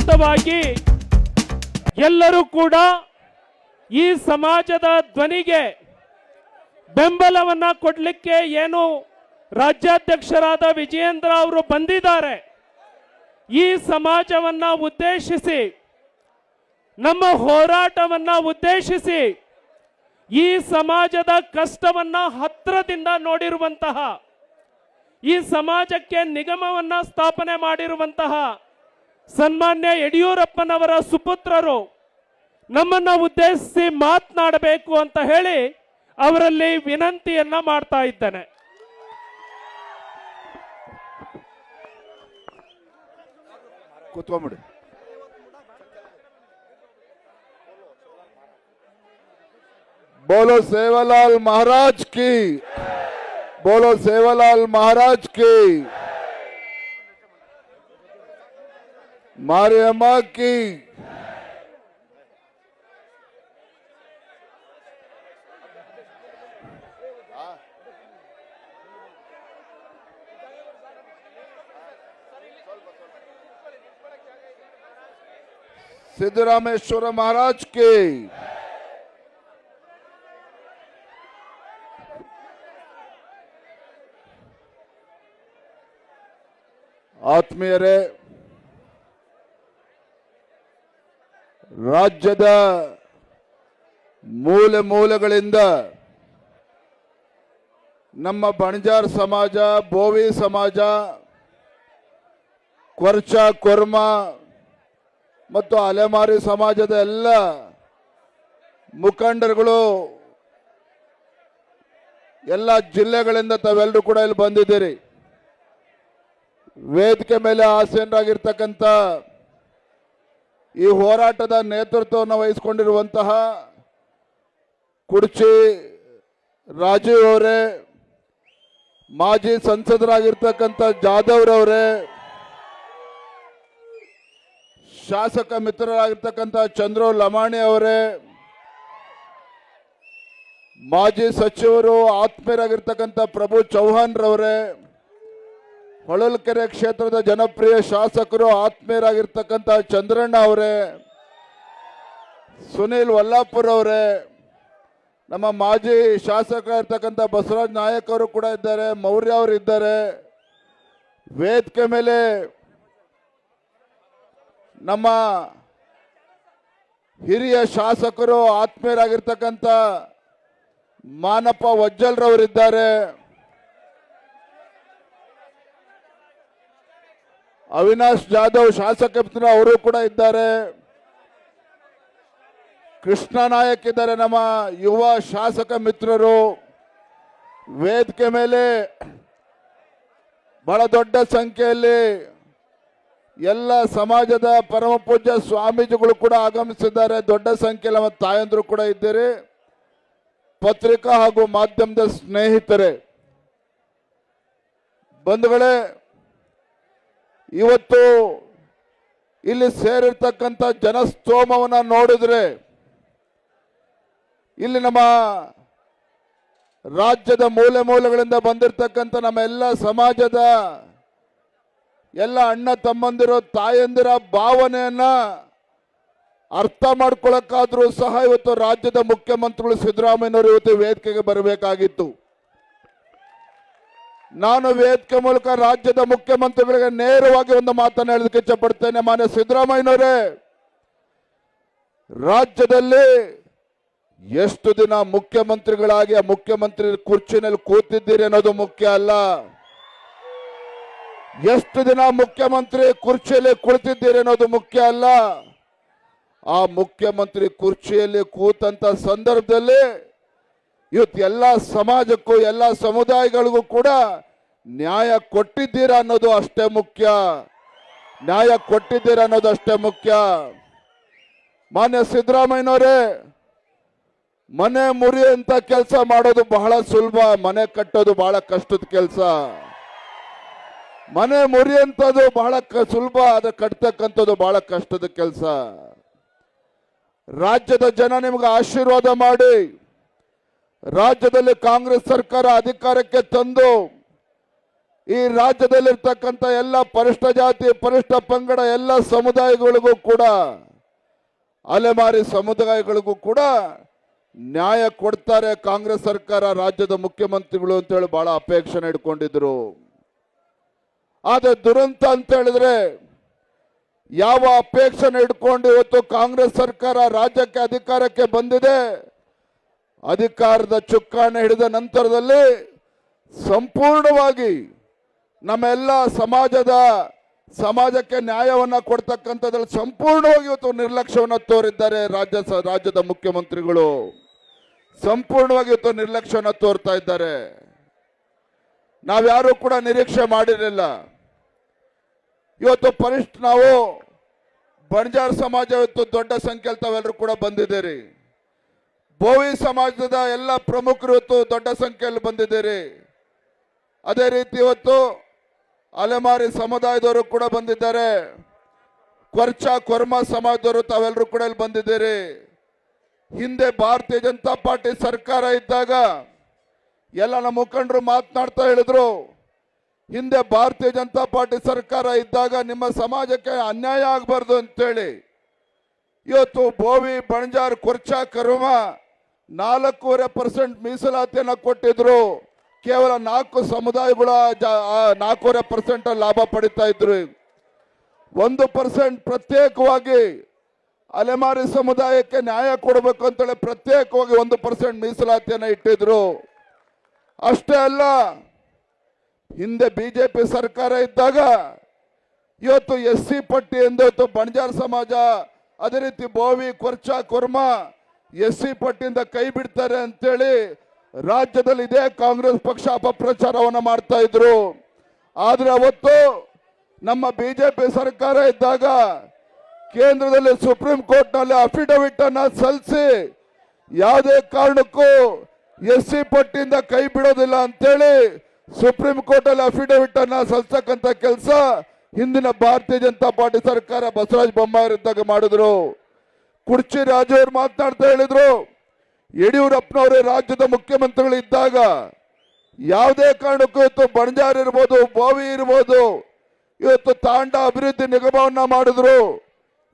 ಹಂತವಾಗಿ ಎಲ್ಲರೂ ಕೂಡ ಈ ಸಮಾಜದ ಧ್ವನಿಗೆ ಬೆಂಬಲವನ್ನ ಕೊಡಲಿಕ್ಕೆ ಏನು ರಾಜ್ಯಾಧ್ಯಕ್ಷರಾದ ವಿಜಯೇಂದ್ರ ಅವರು ಬಂದಿದ್ದಾರೆ. ಈ ಸಮಾಜವನ್ನ ಉದ್ದೇಶಿಸಿ, ನಮ್ಮ ಹೋರಾಟವನ್ನ ಉದ್ದೇಶಿಸಿ, ಈ ಸಮಾಜದ ಕಷ್ಟವನ್ನ ಹತ್ರದಿಂದ ನೋಡಿರುವಂತಹ, ಈ ಸಮಾಜಕ್ಕೆ ನಿಗಮವನ್ನ ಸ್ಥಾಪನೆ ಮಾಡಿರುವಂತಹ ಸನ್ಮಾನ್ಯ ಯಡಿಯೂರಪ್ಪನವರ ಸುಪುತ್ರರು ನಮ್ಮನ್ನು ಉದ್ದೇಶಿಸಿ ಮಾತನಾಡಬೇಕು ಅಂತ ಹೇಳಿ ಅವರಲ್ಲಿ ವಿನಂತಿಯನ್ನ ಮಾಡ್ತಾ ಇದ್ದೇನೆ. ಬೋಲೋ ಸೇವಾಲಾಲ್ ಮಹಾರಾಜ್ ಕಿ. ಬೋಲೋ ಸೇವಾಲಾಲ್ ಮಹಾರಾಜ್ ಕಿ. मारे अम्मा की। सिद्धरामेश्वर महाराज के। आत्मीय ರಾಜ್ಯದ ಮೂಲೆ ಮೂಲೆಗಳಿಂದ ನಮ್ಮ ಬಣಜಾರ್ ಸಮಾಜ, ಬೋವಿ ಸಮಾಜ, ಕೊರ್ಚ, ಕೊರ್ಮ ಮತ್ತು ಅಲೆಮಾರಿ ಸಮಾಜದ ಎಲ್ಲ ಮುಖಂಡರುಗಳು ಎಲ್ಲ ಜಿಲ್ಲೆಗಳಿಂದ ತಾವೆಲ್ಲರೂ ಕೂಡ ಇಲ್ಲಿ ಬಂದಿದ್ದೀರಿ. ವೇದಿಕೆ ಮೇಲೆ ಆಸೀನರಾಗಿರ್ತಕ್ಕಂಥ ಈ ಹೋರಾಟದ ನೇತೃತ್ವವನ್ನು ವಹಿಸಿಕೊಂಡಿರುವಂತಹ ಕುರ್ಚಿ ರಾಜೀವ್ ಅವರೇ, ಮಾಜಿ ಸಂಸದರಾಗಿರ್ತಕ್ಕಂಥ ಜಾಧವ್ರವರೇ ಶಾಸಕ ಮಿತ್ರರಾಗಿರ್ತಕ್ಕಂಥ ಚಂದ್ರು ಲಮಾಣಿ ಅವರೇ, ಮಾಜಿ ಸಚಿವರು ಆತ್ಮೀಯರಾಗಿರ್ತಕ್ಕಂಥ ಪ್ರಭು ಚೌಹಾಣ್ ರವರೇ ಹೊಳಲ್ಕೆರೆ ಕ್ಷೇತ್ರದ ಜನಪ್ರಿಯ ಶಾಸಕರು ಆತ್ಮೀಯರಾಗಿರ್ತಕ್ಕಂಥ ಚಂದ್ರಣ್ಣ ಅವರೇ, ಸುನೀಲ್ ವಲ್ಲಾಪುರ್ ಅವರೇ, ನಮ್ಮ ಮಾಜಿ ಶಾಸಕರಾಗಿರ್ತಕ್ಕಂಥ ಬಸವರಾಜ್ ನಾಯಕ್ ಅವರು ಕೂಡ ಇದ್ದಾರೆ, ಮೌರ್ಯ ಅವರು ಇದ್ದಾರೆ. ವೇದಿಕೆ ಮೇಲೆ ನಮ್ಮ ಹಿರಿಯ ಶಾಸಕರು ಆತ್ಮೀಯರಾಗಿರ್ತಕ್ಕಂಥ ಮಾನಪ್ಪ ವಜ್ಜಲ್ರವರಿದ್ದಾರೆ. ಅವಿನಾಶ್ ಜಾಧವ್ ಶಾಸಕ ಅವರು ಕೂಡ ಇದ್ದಾರೆ. ಕೃಷ್ಣ ನಾಯಕ್ ಇದ್ದಾರೆ ನಮ್ಮ ಯುವ ಶಾಸಕ ಮಿತ್ರರು. ವೇದಿಕೆ ಮೇಲೆ ಬಹಳ ದೊಡ್ಡ ಸಂಖ್ಯೆಯಲ್ಲಿ ಎಲ್ಲ ಸಮಾಜದ ಪರಮ ಪೂಜ್ಯ ಸ್ವಾಮೀಜಿಗಳು ಕೂಡ ಆಗಮಿಸಿದ್ದಾರೆ. ದೊಡ್ಡ ಸಂಖ್ಯೆಯಲ್ಲಿ ನಮ್ಮ ತಾಯಂದ್ರು ಕೂಡ ಇದ್ದೀರಿ. ಪತ್ರಿಕಾ ಹಾಗೂ ಮಾಧ್ಯಮದ ಸ್ನೇಹಿತರೆ, ಬಂಧುಗಳೇ ಇವತ್ತು ಇಲ್ಲಿ ಸೇರಿರ್ತಕ್ಕಂಥ ಜನಸ್ತೋಮವನ್ನು ನೋಡಿದ್ರೆ ಇಲ್ಲಿ ನಮ್ಮ ರಾಜ್ಯದ ಮೂಲೆ ಮೂಲೆಗಳಿಂದ ಬಂದಿರತಕ್ಕಂಥ ನಮ್ಮ ಎಲ್ಲ ಸಮಾಜದ ಎಲ್ಲ ಅಣ್ಣ ತಮ್ಮಂದಿರು ತಾಯಂದಿರ ಭಾವನೆಯನ್ನ ಅರ್ಥ ಮಾಡ್ಕೊಳಕ್ಕಾದ್ರೂ ಸಹ ಇವತ್ತು ರಾಜ್ಯದ ಮುಖ್ಯಮಂತ್ರಿಗಳು ಸಿದ್ದರಾಮಯ್ಯನವರು ಇವತ್ತು ವೇದಿಕೆಗೆ ಬರಬೇಕಾಗಿತ್ತು. ನಾನು ವೇದಿಕೆ ಮೂಲಕ ರಾಜ್ಯದ ಮುಖ್ಯಮಂತ್ರಿಗಳಿಗೆ ನೇರವಾಗಿ ಒಂದು ಮಾತನ್ನು ಹೇಳೋದಕ್ಕೆ ಇಚ್ಛಪಡ್ತೇನೆ ಮಾನ್ಯ ಸಿದ್ದರಾಮಯ್ಯನವರೇ. ರಾಜ್ಯದಲ್ಲಿ ಎಷ್ಟು ದಿನ ಮುಖ್ಯಮಂತ್ರಿಗಳಾಗಿ ಆ ಮುಖ್ಯಮಂತ್ರಿ ಕುರ್ಚಿನಲ್ಲಿ ಕೂತಿದ್ದೀರಿ ಅನ್ನೋದು ಮುಖ್ಯ ಅಲ್ಲ. ಎಷ್ಟು ದಿನ ಮುಖ್ಯಮಂತ್ರಿ ಕುರ್ಚಿಯಲ್ಲಿ ಕುಳಿತಿದ್ದೀರಿ ಅನ್ನೋದು ಮುಖ್ಯ ಅಲ್ಲ. ಆ ಮುಖ್ಯಮಂತ್ರಿ ಕುರ್ಚಿಯಲ್ಲಿ ಕೂತಂತ ಸಂದರ್ಭದಲ್ಲಿ ಇವತ್ತು ಎಲ್ಲ ಸಮಾಜಕ್ಕೂ, ಎಲ್ಲ ಸಮುದಾಯಗಳಿಗೂ ಕೂಡ ನ್ಯಾಯ ಕೊಟ್ಟಿದ್ದೀರಾ ಅನ್ನೋದು ಅಷ್ಟೇ ಮುಖ್ಯ. ನ್ಯಾಯ ಕೊಟ್ಟಿದ್ದೀರಾ ಅನ್ನೋದು ಅಷ್ಟೇ ಮುಖ್ಯ. ಮಾನ್ಯ ಸಿದ್ದರಾಮಯ್ಯನವರೇ, ಮನೆ ಮುರಿಯಂತ ಕೆಲಸ ಮಾಡೋದು ಬಹಳ ಸುಲಭ, ಮನೆ ಕಟ್ಟೋದು ಬಹಳ ಕಷ್ಟದ ಕೆಲಸ. ಮನೆ ಮುರಿಯಂಥದ್ದು ಬಹಳ ಸುಲಭ ಅದು ಕಟ್ತಕ್ಕಂಥದ್ದು ಬಹಳ ಕಷ್ಟದ ಕೆಲಸ. ರಾಜ್ಯದ ಜನ ನಿಮ್ಗೆ ಆಶೀರ್ವಾದ ಮಾಡಿ. ರಾಜ್ಯದಲ್ಲಿ ಕಾಂಗ್ರೆಸ್ ಸರ್ಕಾರ ಅಧಿಕಾರಕ್ಕೆ ತಂದು ಈ ರಾಜ್ಯದಲ್ಲಿರ್ತಕ್ಕಂಥ ಎಲ್ಲ ಪರಿಷ್ಠ ಜಾತಿ, ಪರಿಷ್ಠ ಪಂಗಡ ಎಲ್ಲ ಸಮುದಾಯಗಳಿಗೂ ಕೂಡ, ಅಲೆಮಾರಿ ಸಮುದಾಯಗಳಿಗೂ ಕೂಡ ನ್ಯಾಯ ಕೊಡ್ತಾರೆ ಕಾಂಗ್ರೆಸ್ ಸರ್ಕಾರ, ರಾಜ್ಯದ ಮುಖ್ಯಮಂತ್ರಿಗಳು ಅಂತೇಳಿ ಬಹಳ ಅಪೇಕ್ಷೆ ಇಟ್ಕೊಂಡಿದ್ರು. ಆದ್ರೆ ದುರಂತ ಅಂತ ಹೇಳಿದ್ರೆ ಯಾವ ಅಪೇಕ್ಷೆ ಇಟ್ಕೊಂಡು ಇವತ್ತು ಕಾಂಗ್ರೆಸ್ ಸರ್ಕಾರ ರಾಜ್ಯಕ್ಕೆ ಅಧಿಕಾರಕ್ಕೆ ಬಂದಿದೆ? ಅಧಿಕಾರದ ಚುಕ್ಕಾಣೆ ಹಿಡಿದ ನಂತರದಲ್ಲಿ ಸಂಪೂರ್ಣವಾಗಿ ನಮ್ಮೆಲ್ಲ ಸಮಾಜದ ಸಮಾಜಕ್ಕೆ ನ್ಯಾಯವನ್ನ ಕೊಡ್ತಕ್ಕಂಥದ್ರಲ್ಲಿ ಸಂಪೂರ್ಣವಾಗಿ ಇವತ್ತು ನಿರ್ಲಕ್ಷ್ಯವನ್ನು ತೋರಿದ್ದಾರೆ ರಾಜ್ಯ ರಾಜ್ಯದ ಮುಖ್ಯಮಂತ್ರಿಗಳು. ಸಂಪೂರ್ಣವಾಗಿ ಇವತ್ತು ನಿರ್ಲಕ್ಷ್ಯವನ್ನು ತೋರ್ತಾ ಇದ್ದಾರೆ. ನಾವ್ಯಾರು ಕೂಡ ನಿರೀಕ್ಷೆ ಮಾಡಿರಲಿಲ್ಲ. ಇವತ್ತು ಪರಿಷ್ಠ ನಾವು ಬಣಜಾರ್ ಸಮಾಜ ಇವತ್ತು ದೊಡ್ಡ ಸಂಖ್ಯೆಯಲ್ಲಿ ತಾವೆಲ್ಲರೂ ಕೂಡ ಬಂದಿದ್ದೀರಿ. ಬೋವಿ ಸಮಾಜದ ಎಲ್ಲ ಪ್ರಮುಖರು ಇವತ್ತು ದೊಡ್ಡ ಸಂಖ್ಯೆಯಲ್ಲಿ ಬಂದಿದ್ದೀರಿ. ಅದೇ ರೀತಿ ಇವತ್ತು ಅಲೆಮಾರಿ ಸಮುದಾಯದವರು ಕೂಡ ಬಂದಿದ್ದಾರೆ. ಕೊರ್ಚ ಕೊರ್ಮ ಸಮಾಜದವರು ತಾವೆಲ್ಲರೂ ಕೂಡ ಇಲ್ಲಿ ಬಂದಿದ್ದೀರಿ. ಹಿಂದೆ ಭಾರತೀಯ ಜನತಾ ಪಾರ್ಟಿ ಸರ್ಕಾರ ಇದ್ದಾಗ ಎಲ್ಲ ನಮ್ಮ ಮುಖಂಡರು ಮಾತನಾಡ್ತಾ ಹೇಳಿದ್ರು. ಹಿಂದೆ ಭಾರತೀಯ ಜನತಾ ಪಾರ್ಟಿ ಸರ್ಕಾರ ಇದ್ದಾಗ ನಿಮ್ಮ ಸಮಾಜಕ್ಕೆ ಅನ್ಯಾಯ ಆಗಬಾರ್ದು ಅಂತೇಳಿ. ಇವತ್ತು ಬೋವಿ ಬಣಜಾರ್, ಕೊರ್ಚ, ಕರ್ಮ ನಾಲ್ಕೂವರೆ ಪರ್ಸೆಂಟ್ ಮೀಸಲಾತಿಯನ್ನು ಕೊಟ್ಟಿದ್ರು. ಕೇವಲ ನಾಲ್ಕು ಸಮುದಾಯಗಳ ನಾಲ್ಕೂವರೆ ಪರ್ಸೆಂಟ್ ಲಾಭ ಪಡಿತಾ ಇದ್ರು. ಒಂದು ಪರ್ಸೆಂಟ್ ಪ್ರತ್ಯೇಕವಾಗಿ ಅಲೆಮಾರಿ ಸಮುದಾಯಕ್ಕೆ ನ್ಯಾಯ ಕೊಡಬೇಕು ಅಂತೇಳಿ ಪ್ರತ್ಯೇಕವಾಗಿ ಒಂದು ಪರ್ಸೆಂಟ್ ಮೀಸಲಾತಿಯನ್ನು ಇಟ್ಟಿದ್ರು. ಅಷ್ಟೇ ಅಲ್ಲ, ಹಿಂದೆ ಬಿಜೆಪಿ ಸರ್ಕಾರ ಇದ್ದಾಗ ಇವತ್ತು ಎಸ್ ಸಿ ಪಟ್ಟಿ ಎಂದು ಬಣಜಾರ್ ಸಮಾಜ, ಅದೇ ರೀತಿ ಬೋವಿ, ಕೊರ್ಚಾ, ಕೊರ್ಮ ಎಸ್ ಸಿ ಪಟ್ಟಿಯಿಂದ ಕೈ ಬಿಡ್ತಾರೆ ಅಂತೇಳಿ ರಾಜ್ಯದಲ್ಲಿ ಇದೇ ಕಾಂಗ್ರೆಸ್ ಪಕ್ಷ ಅಪಪ್ರಚಾರವನ್ನು ಮಾಡ್ತಾ ಇದ್ರು. ಆದ್ರೆ ಅವತ್ತು ನಮ್ಮ ಬಿಜೆಪಿ ಸರ್ಕಾರ ಇದ್ದಾಗ ಕೇಂದ್ರದಲ್ಲಿ ಸುಪ್ರೀಂ ಕೋರ್ಟ್ನಲ್ಲಿ ಅಫಿಡವಿಟ್ ಅನ್ನ ಸಲ್ಲಿಸಿ ಯಾವುದೇ ಕಾರಣಕ್ಕೂ ಎಸ್ ಸಿ ಪಟ್ಟಿಯಿಂದ ಕೈ ಬಿಡೋದಿಲ್ಲ ಅಂತೇಳಿ ಸುಪ್ರೀಂ ಕೋರ್ಟ್ ಅಲ್ಲಿ ಅಫಿಡವಿಟ್ ಅನ್ನ ಸಲ್ಲಿಸಕ್ಕಂತ ಕೆಲಸ ಹಿಂದಿನ ಭಾರತೀಯ ಜನತಾ ಪಾರ್ಟಿ ಸರ್ಕಾರ ಬಸವರಾಜ ಬೊಮ್ಮಾಯಿ ಇದ್ದಾಗ ಮಾಡಿದ್ರು. ಕುರ್ಚಿ ರಾಜು ಅವರು ಮಾತನಾಡ್ತಾ ಹೇಳಿದ್ರು. ಯಡಿಯೂರಪ್ಪನವರೇ ರಾಜ್ಯದ ಮುಖ್ಯಮಂತ್ರಿಗಳು ಇದ್ದಾಗ ಯಾವುದೇ ಕಾರಣಕ್ಕೂ ಇವತ್ತು ಬಣಜಾರ್ ಇರ್ಬೋದು, ಬೋವಿ ಇರ್ಬೋದು, ಇವತ್ತು ತಾಂಡ ಅಭಿವೃದ್ಧಿ ನಿಗಮವನ್ನ ಮಾಡಿದ್ರು.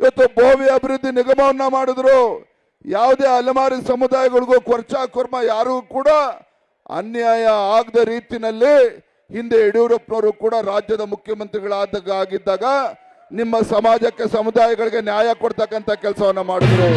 ಇವತ್ತು ಬೋವಿ ಅಭಿವೃದ್ಧಿ ನಿಗಮವನ್ನ ಮಾಡಿದ್ರು. ಯಾವುದೇ ಅಲೆಮಾರಿ ಸಮುದಾಯಗಳಿಗೂ ಕೊರ್ಚಾ ಕೊರ್ಮ ಯಾರಿಗೂ ಕೂಡ ಅನ್ಯಾಯ ಆಗದ ರೀತಿಯಲ್ಲಿ ಹಿಂದೆ ಯಡಿಯೂರಪ್ಪನವರು ಕೂಡ ರಾಜ್ಯದ ಮುಖ್ಯಮಂತ್ರಿಗಳಾದಾಗ ಆಗಿದ್ದಾಗ ನಿಮ್ಮ ಸಮಾಜಕ್ಕೆ ಸಮುದಾಯಗಳಿಗೆ ನ್ಯಾಯ ಕೊಡ್ತಕ್ಕಂಥ ಕೆಲಸವನ್ನ ಮಾಡಿದ್ರು.